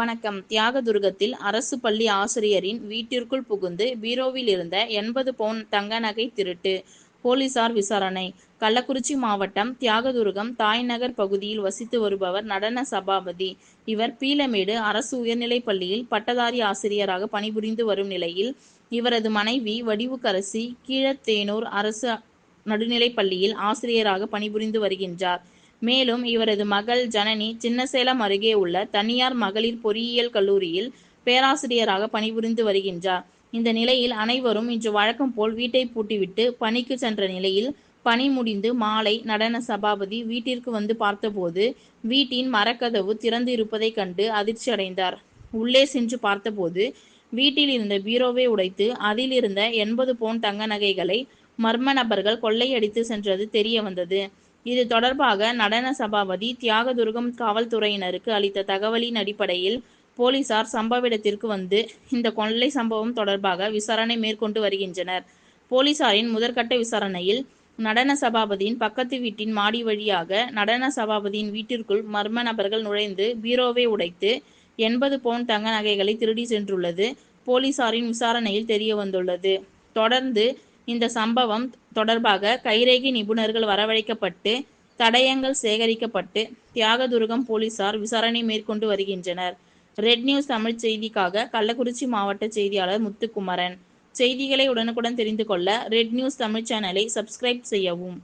வணக்கம். தியாகதுருகத்தில் அரசு பள்ளி ஆசிரியரின் வீட்டிற்குள் புகுந்து பீரோவில் இருந்த எண்பது பவுன் தங்க நகை திருட்டு போலீசார் விசாரணை. கள்ளக்குறிச்சி மாவட்டம் தியாகதுருகம் தாய்நகர் பகுதியில் வசித்து வருபவர் நடன சபாபதி. இவர் பீலமேடு அரசு உயர்நிலைப் பள்ளியில் பட்டதாரி ஆசிரியராக பணிபுரிந்து வரும் நிலையில் இவரது மனைவி வடிவுக்கரசி கீழத்தேனூர் அரசு நடுநிலைப் பள்ளியில் ஆசிரியராக பணிபுரிந்து வருகின்றார். மேலும் இவரது மகள் ஜனனி சின்னசேலம் அருகே உள்ள தனியார் மகளிர் பொறியியல் கல்லூரியில் பேராசிரியராக பணிபுரிந்து வருகின்றார். இந்த நிலையில் அனைவரும் இன்று வழக்கம் போல் வீட்டை பூட்டிவிட்டு பணிக்கு சென்ற நிலையில் பணி முடிந்து மாலை நடன சபாபதி வீட்டிற்கு வந்து பார்த்தபோது வீட்டின் மரக்கதவு திறந்து இருப்பதைக் கண்டு அதிர்ச்சியடைந்தார். உள்ளே சென்று பார்த்தபோது வீட்டில் இருந்த பீரோவை உடைத்து அதில் இருந்த எண்பது பவுன் தங்க நகைகளை மர்ம நபர்கள் கொள்ளையடித்து சென்றது தெரிய வந்தது. இது தொடர்பாக நடன சபாபதி தியாகதுர்கம் காவல்துறையினருக்கு அளித்த தகவலின் அடிப்படையில் போலீசார் சம்பவ இடத்திற்கு வந்து இந்த கொள்ளை சம்பவம் தொடர்பாக விசாரணை மேற்கொண்டு வருகின்றனர். போலீசாரின் முதற்கட்ட விசாரணையில் நடன சபாபதியின் பக்கத்து வீட்டின் மாடி வழியாக நடன சபாபதியின் வீட்டிற்குள் மர்ம நபர்கள் நுழைந்து பீரோவை உடைத்து எண்பது பவுன் தங்க நகைகளை திருடி சென்றுள்ளது. போலீசாரின் விசாரணையில் தெரிய வந்துள்ளது தொடர்ந்து இந்த சம்பவம் தொடர்பாக கைரேகி நிபுணர்கள் வரவழைக்கப்பட்டு தடயங்கள் சேகரிக்கப்பட்டு தியாகதுருகம் போலீசார் விசாரணை மேற்கொண்டு வருகின்றனர். ரெட் நியூஸ் தமிழ் செய்திக்காக கள்ளக்குறிச்சி மாவட்ட செய்தியாளர் முத்துக்குமரன். செய்திகளை உடனுக்குடன் தெரிந்து கொள்ள ரெட் நியூஸ் தமிழ் சேனலை சப்ஸ்கிரைப் செய்யவும்.